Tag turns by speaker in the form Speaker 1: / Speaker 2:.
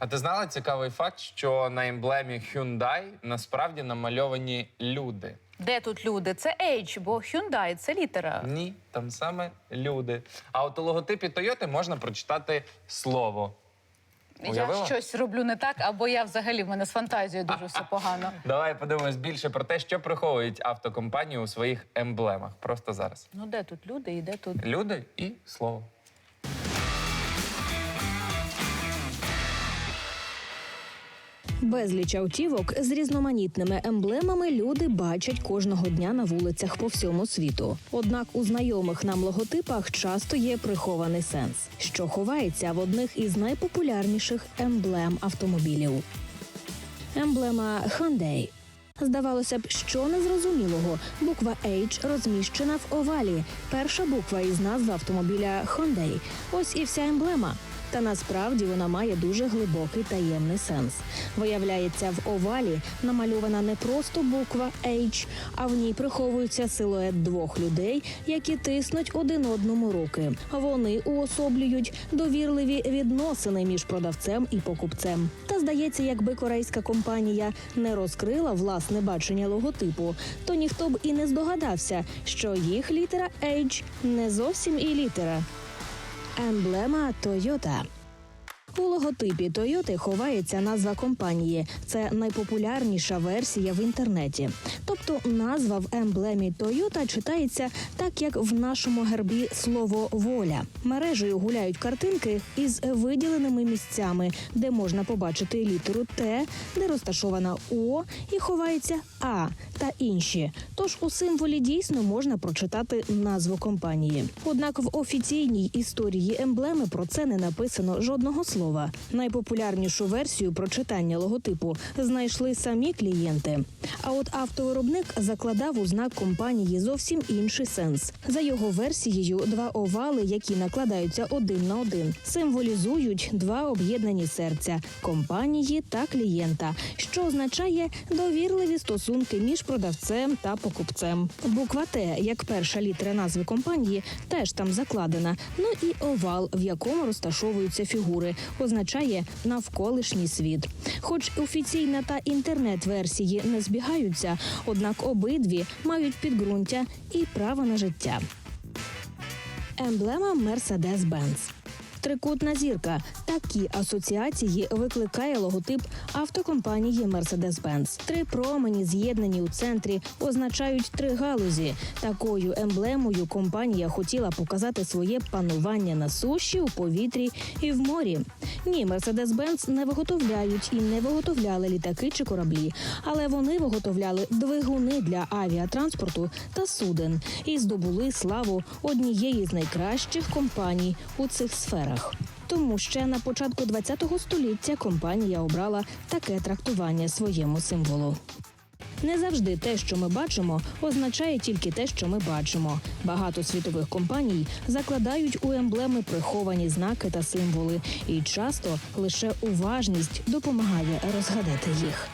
Speaker 1: А ти знала цікавий факт, що на емблемі Hyundai насправді намальовані люди?
Speaker 2: Де тут люди? Це H, бо Hyundai – це літера.
Speaker 1: Ні, там саме люди. А от у логотипі Toyota можна прочитати слово. Уявила?
Speaker 2: Я щось роблю не так, або я взагалі в мене з фантазією дуже все погано.
Speaker 1: Давай подивимось більше про те, що приховують автокомпанії у своїх емблемах. Просто зараз.
Speaker 2: Ну де тут люди і де тут?
Speaker 1: Люди і слово.
Speaker 3: Безліч автівок з різноманітними емблемами люди бачать кожного дня на вулицях по всьому світу. Однак у знайомих нам логотипах часто є прихований сенс, що ховається в одних із найпопулярніших емблем автомобілів. Емблема Hyundai. Здавалося б, що незрозумілого. Буква H розміщена в овалі. Перша буква із назви автомобіля Hyundai. Ось і вся емблема. Та насправді вона має дуже глибокий таємний сенс. Виявляється, в овалі намальована не просто буква H, а в ній приховується силует двох людей, які тиснуть один одному руки. Вони уособлюють довірливі відносини між продавцем і покупцем. Та здається, якби корейська компанія не розкрила власне бачення логотипу, то ніхто б і не здогадався, що їх літера H не зовсім і літера. Емблема Toyota. У логотипі Toyota ховається назва компанії. Це найпопулярніша версія в інтернеті. Тобто назва в емблемі Toyota читається так, як в нашому гербі слово воля. Мережею гуляють картинки із виділеними місцями, де можна побачити літеру Т, де розташована О і ховається А та інші. Тож у символі дійсно можна прочитати назву компанії. Однак в офіційній історії емблеми про це не написано жодного слова. Найпопулярнішу версію прочитання логотипу знайшли самі клієнти. А от автовиробник закладав у знак компанії зовсім інший сенс. За його версією, два овали, які накладаються один на один, символізують два об'єднані серця компанії та клієнта, що означає довірливі стосунки між продавцем та покупцем. Буква Т, як перша літера назви компанії, теж там закладена. Ну і овал, в якому розташовуються фігури, означає навколишній світ. Хоч офіційна та інтернет-версії не збігаються, однак обидві мають підґрунтя і право на життя. Емблема Mercedes-Benz. Трикутна зірка. Такі асоціації викликає логотип автокомпанії Mercedes-Benz. Три промені, з'єднані у центрі, означають три галузі. Такою емблемою компанія хотіла показати своє панування на суші, у повітрі і в морі. Ні, Mercedes-Benz не виготовляють і не виготовляли літаки чи кораблі, але вони виготовляли двигуни для авіатранспорту та суден і здобули славу однієї з найкращих компаній у цих сферах. Тому ще на початку ХХ століття компанія обрала таке трактування своєму символу. Не завжди те, що ми бачимо, означає тільки те, що ми бачимо. Багато світових компаній закладають у емблеми приховані знаки та символи, і часто лише уважність допомагає розгадати їх.